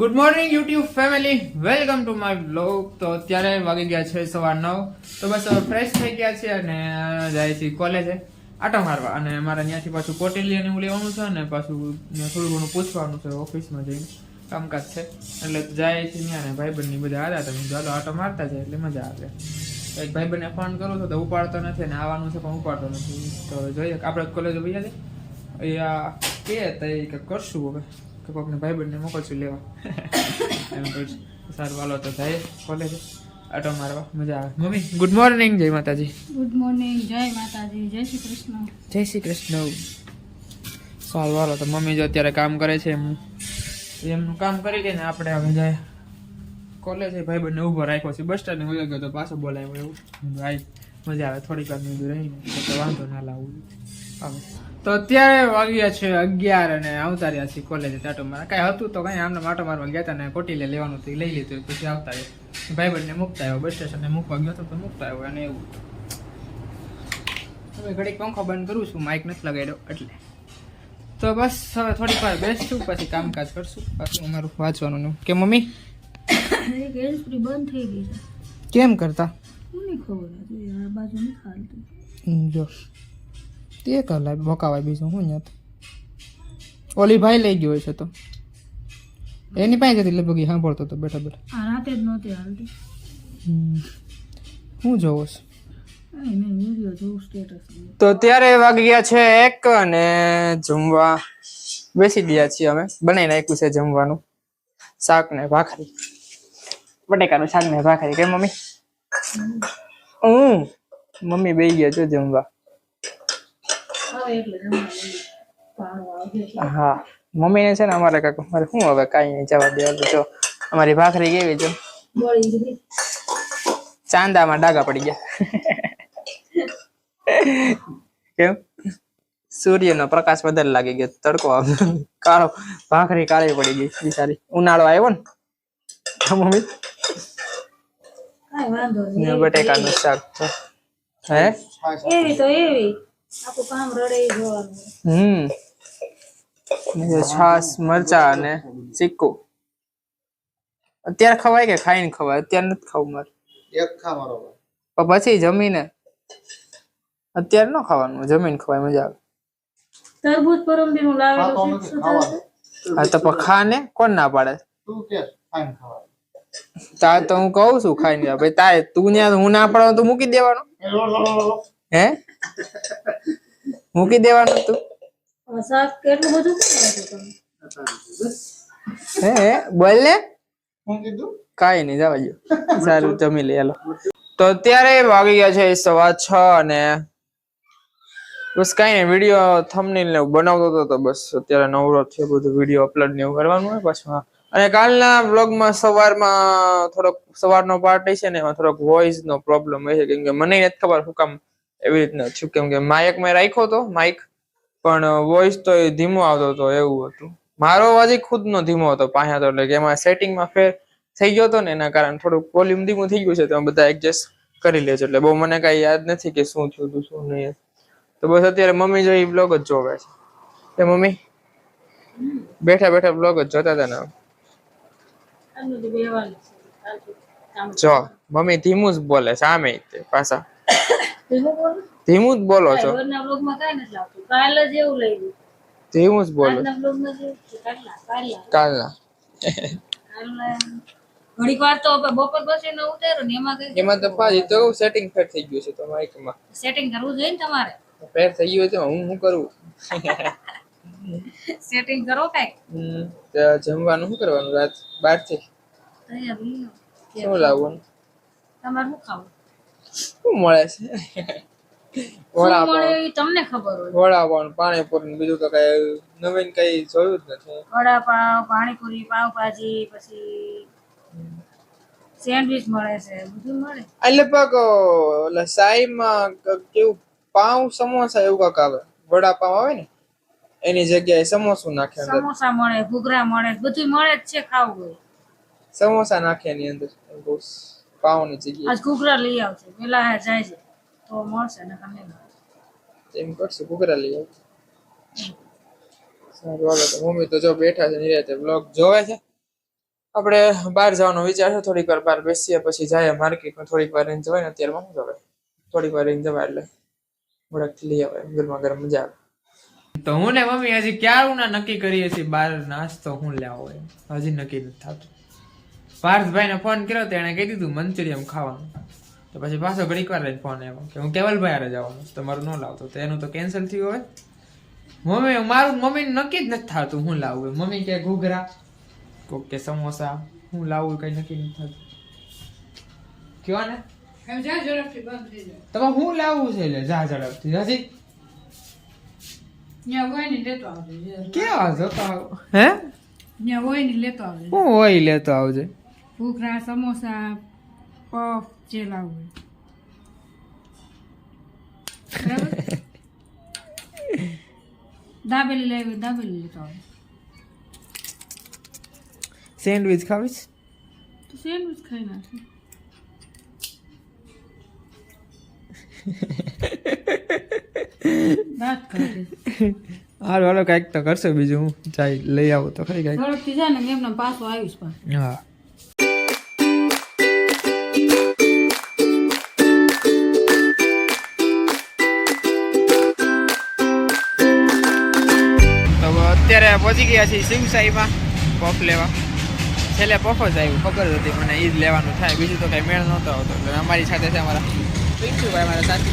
Good morning YouTube family welcome to my blog તો અત્યારે વાગી ગયા છે સવાર નવ. તો બસ ફ્રેશ થઈ ગયા છે અને જાય છે કોલેજે આટો મારવા. અને મારે ત્યાંથી પાછું કોટેલી અને એવું લેવાનું છે અને પાછું થોડું ઘણું પૂછવાનું છે ઓફિસમાં જઈને. કામકાજ છે. એટલે જાય છે ત્યાં ને ભાઈબંધની બધા આવ્યા તમે ચાલો આટો મારતા જાય એટલે મજા આવે. એક ભાઈબંધને ફોન કરું છું તો ઉપાડતો નથી અને આવવાનું છે પણ ઉપાડતો નથી. તો જોઈએ, આપણે કોલેજ ભાઈ અહીંયા કે તો એ કે કરશું હવે? કે કોકને ભાઈબંધને મોકલશું લેવા. એમ કરશું સારું વાલો તો જાય કોલેજ આટો મારવા. મજા આવે. મમ્મી ગુડ મોર્નિંગ જય માતાજી. ગુડ મોર્નિંગ જય માતાજી જય શ્રી કૃષ્ણ. જય શ્રી કૃષ્ણ. સારું વાલો તો મમ્મી જો અત્યારે કામ કરે છે એમનું. એમનું કામ કરી લઈને ને આપણે હવે જાય કોલેજ ભાઈબંધને ઊભો રાખ્યો છે. બસ સ્ટેન્ડ હોય ગયો તો પાછો બોલાવ્યો એવું. ભાઈ મજા આવે થોડીક વાર મેં રહીને તો વાંધો ના લાવું. હવે તો અત્યારે વાગ્યા છે અગિયાર અને આવતા રહ્યા છીએ કોલેજે ટાટો મારા કાંઈ હતું તો કાંઈ આમને માટો મારવા ગયા હતા ને કોટીલે લેવાનું હતું લઈ લીધું પછી આવતા રહ્યા ભાઈબંધને મૂકતા આવ્યો બસ સ્ટેશને મૂકવા ગયો હતો તો મૂકતા આવ્યો અને એવું. હવે ઘડીક પંખો બંધ કરું છું માઇક નથી લગાડ્યો એટલે. તો બસ હવે થોડીક વાર બેસશું પછી કામકાજ કરશું પાછું અમારું વાંચવાનું ને કે મમ્મી? બંધ થઈ ગઈ કેમ કરતા? નહીં ખબર? હતી આ બાજુ ખાલતું હમ, જો તે કલાક બકાવાય બીજું હું યાદ ઓલી ભાઈ લઈ ગયો છે તો. એની પાસે જતી લગભગ સાંભળતો હતો બેઠા બેઠા. રાતે જ નહોતી હાલતી. હું જોઉં છું. તો ત્યારે વાગી ગયા છે એક અને જમવા બેસી ગયા છીએ અમે. બનાવી નાખ્યું છે જમવાનું. શાક ને ભાખરી. બટેકાનું શાક ને ભાખરી. કે મમ્મી? હું. મમ્મી બે ગયા છો જમવા હવે એટલે જમવા પાણું આવે એટલે હા મમ્મીને છે ને અમારે કાકો મારે શું હવે કાંઈ નહીં જવા દેવા જો. અમારી ભાખરી કેવી છે ચાંદામાં ડાઘા પડી ગયા. કેમ? સૂર્યનો પ્રકાશ વધારે લાગી ગયો તડકો આવ્યો. કાળો ભાખરી કાળી પડી ગઈ બિચારી. ઉનાળો આવ્યો ને? મમ્મી? બટેકા નું બટેકાનું શાક. હે? એવી તો એવી. આખું કામ હમ. ને છાસ મરચા અને સિક્કો અત્યારે ખવાય કે ખાઈને ખવાય? અત્યારે નથી ખાવું મારે. એક ખા મારો પણ પછી જમીને અત્યારે ન ખાવાનું જમીન ખવાય મજા આવે. તરબૂચ પરમદી નું થશે? હા તો પણ ખા ને કોણ ના પાડે? તું કે ખાઈને ખવાય. તાર તો હું કહું છું ખાઈને. ભાઈ તારે તું ત્યાં હું ના પાડો તો મૂકી દેવાનું. હે? મૂકી દેવાનું તું. શાક કેટલું બધું હે હે બોલ ને. કાંઈ નહીં જવા સારું જમી લે હાલો. તો અત્યારે વાગી ગયા છે સવા છ અને બસ કાંઈ નહીં વીડિયો થંબનેલ ને બનાવતો હતો તો બસ અત્યારે નવરો છે બધું વીડિયો અપલોડ ને એવું કરવાનું હોય પાછું હા. અને કાલના બ્લોગમાં સવારમાં થોડોક સવારનો પાર્ટ છે ને એમાં થોડોક વોઇસ નો પ્રોબ્લેમ હોય છે કેમ કે મને નથી ખબર શું કામ એવી રીતના થયું કેમ કે માઇક મેં રાખ્યો હતો માઇક પણ વોઇસ તો એ ધીમો આવતો હતો એવું હતું. મારો અવાજ ય ખુદનો ધીમો હતો પાછા તો એટલે કે એમાં સેટિંગમાં ફેર થઈ ગયો હતો ને એના કારણે થોડુંક વોલ્યુમ ધીમું થઈ ગયું છે તો બધા એડજસ્ટ કરી લેજો એટલે બહુ મને કાંઈ યાદ નથી કે શું થયું હતું શું નહીં. તો બસ અત્યારે મમ્મી જો એ બ્લોગ જ જોવે છે. એ મમ્મી બેઠા બેઠા બ્લોગ જ જોતા હતા ને જો મમ્મી ધીમું જ બોલે છે આમે પાછા. ધીમું જ બોલો છો. કાલ જ એવું લઈ ધીમું જ બોલો. કાલના કાલના કાલના. કાલના. ઘડીક વાર તો બપોર પછી ને ઉતાર્યો ને એમાં કઈ એમાં તો પાછી તો સેટિંગ ફેર થઈ ગયું છે તો માઇકમાં સેટિંગ કરવું જોઈએ ને તમારે? ફેર થઈ ગયું છે હું શું કરું? સેટિંગ કરો કંઈક? તો જમવાનું શું કરવાનું? રાત બારથી. શું લાવવાનું? તમારે શું ખાવું? શું મળે છે? શું વડાપાવ. તમને ખબર હોય? વડાપાવ પાણીપુરી બીજું તો કઈ નવીન કઈ જોયું જ નથી. વડાપાવ પાણીપુરી પાવભાજી પછી સેન્ડવિચ મળે છે બધું મળે. એટલે પગ સાઈમાં કેવું પાઉં સમોસા એવું કાંક આવે. વડાપાવ આવે ને એની જગ્યાએ સમોસું નાખે અંદર. સમોસા મળે ઘૂઘરા મળે બધું મળે જ છે ખાવું હોય. સમોસા નાખે એની અંદર. બહુ પાવની જગ્યાએ. આજ ઘૂઘરા લઈ આવશે પેલા જાય છે તો મળશે ને તમે એમ કરશું ઘૂઘરા લઈ આવ સારું હાલો તો મમ્મી તો જો બેઠા છે નિરાતે બ્લોગ જોવે છે. આપણે બહાર જવાનો વિચાર છે થોડીક વાર બહાર બેસીએ પછી જાય માર્કેટમાં થોડીક વાર રહીને જવાય ને અત્યારમાં શું જવાય થોડીક વાર રહીને જવાય એટલે થોડાક લઈ આવે ગરમા ગરમ મજા આવે. તો હું ને મમ્મી હજી ક્યાં ના નક્કી કરીએ છીએ બહાર નાસ્તો હું લાવો હજી નક્કી નથી થતું. પાર્થભાઈ ને ફોન કર્યો તો એને કહી દીધું મંચુરિયમ ખાવાનું. તો પછી પાછો ઘડીક વાર લઈને ફોન આવ્યો કે હું કેવલભાઈ આરે જવાનું છું તમારું ન લાવતો. તો એનું તો કેન્સલ થયું હોય. મમ્મી મારું મમ્મી નક્કી જ નથી થતું હું લાવું મમ્મી કે ઘૂઘરા કોક કે સમોસા હું લાવું કઈ નક્કી નથી થતું. કયો ને? તમે હું લાવવું છે એટલે જા ઝડપથી. હજી કેવા જતા હે? ત્યાં હોય ને લેતો આવજે. હું હોય લેતો આવજે. ઘૂઘરા સમોસા પફ જે લાવવું બરાબર? દાબેલી લેવી દાબેલી લેતો સેન્ડવિચ ખાવીશ? તો સેન્ડવિચ ખાઈ નાખી. દાંત કાઢે. હાલો હાલો કાંઈક તો કરશે બીજું. હું જાય લઈ આવું તો ખરી કાંઈક. ઝડપથી જાય ને એમને પાછો આવીશ પણ હા. અત્યારે પહોંચી ગયા છીએ શિવસાઈમાં. પફ લેવા. છેલ્લે પફ જ આવ્યું. ખબર હતી મને એ જ લેવાનું થાય. બીજું તો કઈ મેળ નહોતો આવતો. એટલે અમારી સાથે છે અમારા પિન્ટુભાઈ, મારા સાથી.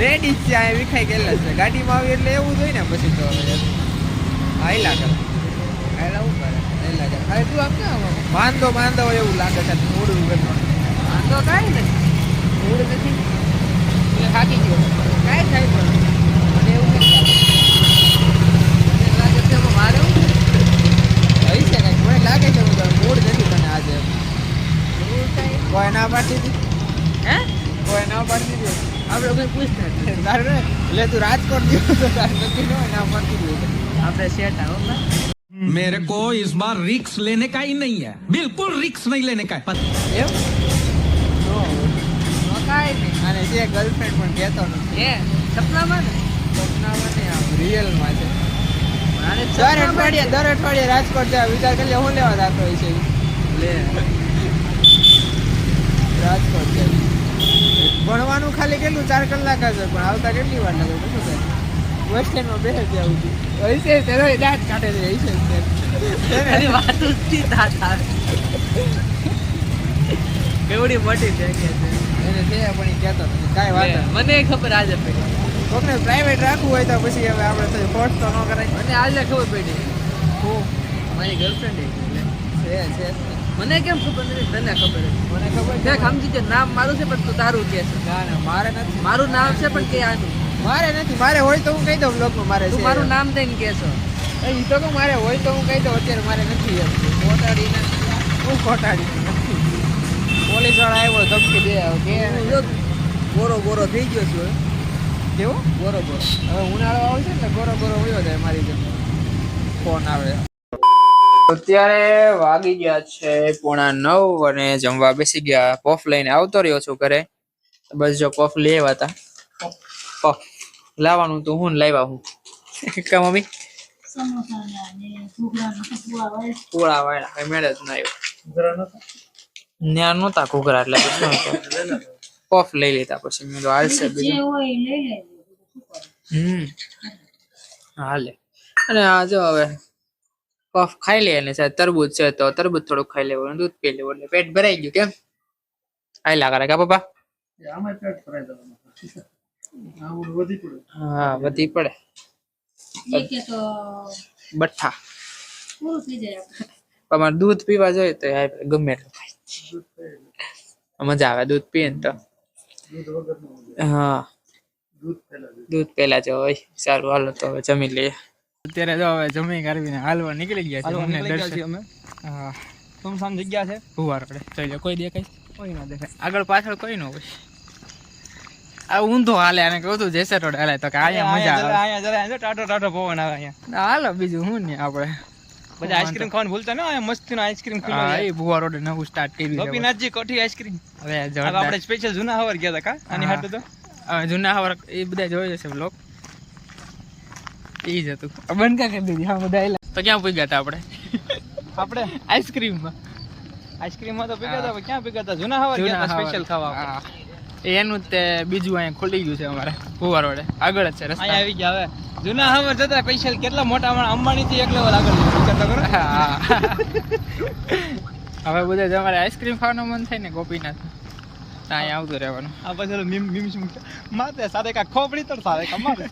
રેડી જ છે, આ વિખાઈ ગયેલા છે. ગાડીમાં આવી એટલે એવું જ હોય ને પછી તો હાઈલા કરે. હાઈલા હું કરે? કરે. તું આમ ક્યાં બાંધો બાંધો હોય એવું લાગે છે. મૂળ કરવાનું વાંધો કાંઈ નથી મૂડ નથી. એટલે થાકી ગયો. કાંઈ થાય પણ મને એવું નથી મને લાગે છે એમાં મારે હું હોય છે કાંઈક મને લાગે છે હું મૂડ નથી તને આજે કોઈ ના પાડતી હતી હે કોઈ ના પાડતી હતી આપણે કોઈ પૂછતા તારે ને એટલે તું રાજકોટ ગયો તો તારે નક્કી ન હોય ના પાડતી હતી આપણે સેટ આવો मेरे को इस बार रिक्स लेने का ही नहीं है बिल्कुल रिक्स नहीं लेने का है એમ નો નો કાંઈ નહીં અને જે ગર્લફ્રેન્ડ પણ કહેતો નથી એ સપનામાં ને સપનામાં નહીં આમ રિયલમાં છે દર અઠવાડિયે દર અઠવાડિયે રાજકોટ જાય વિચાર કરી લે હું લેવા જતો હોય છે. લે. રાજકોટ જાય. ભણવાનું ખાલી કેટલું ચાર કલાક જ પણ આવતા કેટલી વાર લાગે? શું થાય? બસ સ્ટેન્ડમાં બેસે ત્યાં સુધી હશે તેનો દાંત કાઢે છે હશે વાત કેવડી મોટી જગ્યા છે. એને છે પણ એ કહેતો કાંઈ વાત. મને ખબર આજે પડી. કોકને પ્રાઇવેટ રાખવું હોય તો પછી હવે આપણે તો ફોર્સ તો ન કરાય. મને આજે ખબર પડી. હું. મારી ગર્લફ્રેન્ડ છે છે. મને કેમ ખબર નથી? તને ખબર મને ખબર છે. સમજી કે નામ મારું છે પણ તું તારું કે છે. ના ના મારે નથી. મારું નામ છે પણ કે આનું. મારે નથી. મારે હોય તો હું કહી દઉં બ્લોગમાં મારે તું મારું નામ દઈને કે છો. એ તો કે મારે હોય તો હું કહી દઉં અત્યારે મારે નથી ખોટાડીને હું ખોટાડી પોલીસવાળા આવ્યો ધમકી દે કે ગોરો ગોરો થઈ ગયો છું. કેવું? ગોરો ગોરો હવે ઉનાળો આવશે ને ગોરો ગોરો વયો જાય મારી જેમ. ફોન આવે. અત્યારે વાગી ગયા છે પોણા નવ અને જમવા બેસી ગયા. પફ લઈને આવતો રહ્યો છું ઘરે. બસ જો પફ લેવા હતા. પફ લાવવાનું તો હું લાવ્યા હું. કા મમ્મી? પૂળા વાળા. કઈ મેળ જ ના આવ્યો. ન્યા નહોતા ઘૂઘરા એટલે પફ લઈ લીધા પછી. મેં હાલશે બીજું. હમ. હાલે. અને આ જો હવે પફ ખાઈ લે અને સાહેબ તરબૂચ છે તો તરબૂચ થોડુંક ખાઈ લેવું દૂધ પી લેવું એટલે પેટ ભરાઈ ગયું કેમ? હાલ્યા લાગે કા પપ્પા? આમાં પેટ ભરાઈ જવાનું વધી પડે. હા વધી પડે. બઠ્ઠા. તમારે દૂધ પીવા જોઈએ તો ગમે એટલું મજા આવે દૂધ પીએ ને તો. હા. દૂધ પહેલા દે. દૂધ પેલા જો હોય. સારું હાલો તો હવે જમી લઈએ. અત્યારે જો હવે જમી કરવીને હાલવા નીકળી ગયા છે અમને દર્શન. અમે. હા. સુમસામ જગ્યા છે? ભુવાર પડે. ચાલો કોઈ દેખાય? કોઈ ના દેખાય. આગળ પાછળ કોઈ ન હોય. આ ઊંધો હાલે અને કહું તું જેસર રોડ હાલે. તો કે અહીંયા મજા આવે. અહીંયા જરા અહીંયા ટાટો ટાટો પવન આવે અહીંયા. હાલો બીજું હું ને આપણે? બધા આઈસ્ક્રીમ ખાવાનું ભૂલતા ને અહીંયા મસ્તીનો આઈસ્ક્રીમ ખીલો હા એ ભુવા રોડ નવું સ્ટાર્ટ કર્યું ગોપીનાથજી કોઠી આઈસ્ક્રીમ. હવે. આપણે સ્પેશિયલ જૂના હવાર ગયા હતા કા? આની હા. તો? જૂના હવાર એ બધા જોઈ જશે બ્લોક એ જ હતું. બંધ કરી દીધી હા બધા. તો ક્યાં પૂગ્યા હતા આપણે? આપણે? આઈસ્ક્રીમમાં. આઈસ્ક્રીમમાં તો પીગા હતા પણ ક્યાં પીગા હતા જૂના હવાર ગયા સ્પેશિયલ ખાવા એનું તે બીજું અહીંયા ખુલી ગયું છે અમારે ફુવાર વડે. આગળ જ છે રસ્તા. આવી ગયા હવે. જૂના હવાર જતા સ્પેશિયલ કેટલા મોટા માણસ અંબાણી થી એક લેવલ આગળ વિચાર કરો. હવે બધા અમારે આઈસ્ક્રીમ ખાવાનું મન થાય ને ગોપીનાથ તો અહીંયા આવતું રહેવાનું. આ પછી મીમ મીમ શું માતે સાથે કા ખોપડી તો સાથે કા મારે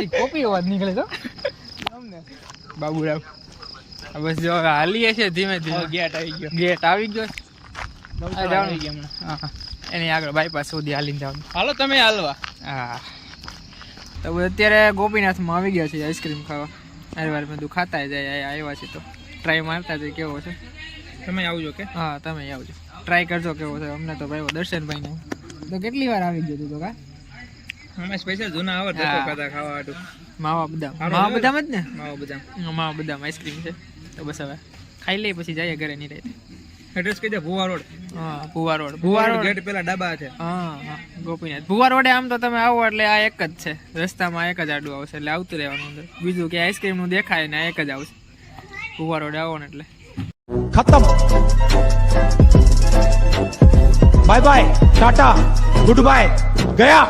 એ કોપી અવાજ નીકળે તો બાબુરાવ. બસ જો હાલીએ છે ધીમે ધીમે. ગેટ આવી ગયો. ગેટ આવી ગયો જવાનું. ગયા હમણાં. હા, હા. એની આગળ બાયપાસ સુધી હાલીને જવાનું હાલો તમે હાલવા. હા. તો અત્યારે ગોપીનાથમાં આવી ગયા છે આઈસ્ક્રીમ ખાવા. અરે વાર બધું ખાતા જાય આવ્યા છે તો. ટ્રાય મારતા જાય કેવો છે. તમે આવજો કે? હા તમે આવજો. ટ્રાય કરજો કેવો છે. અમને તો ભાઈ દર્શનભાઈ ને તો કેટલી વાર આવી ગયો તું કા? અમે સ્પેશિયલ જૂના હવાર હા. ધક્કો ખાતા ખાવા હાટું. માવા બદામ. માવા છે. બદામ? જ ને? માવા બધા માવા બદામ આઈસ્ક્રીમ છે. તો બસ હવે ખાઈ લઈ પછી જઈએ ઘરે નહીં રહેતી એડ્રેસ કહી દે ભુવા રોડ. હા Bhuva road. Bhuva road gate પેલા ડાબા છે. હા ગોપીનાથ. ભુવા રોડે આમ તો તમે આવો એટલે આ એક જ છે. રસ્તામાં એક જ આડું આવશે એટલે આવતું રહેવાનું અંદર. બીજું કે આઈસ્ક્રીમનું દેખાય ને આ એક જ આવશે. કુવાડો ડાવો ને એટલે. ખતમ. Bye bye tata goodbye ગયા.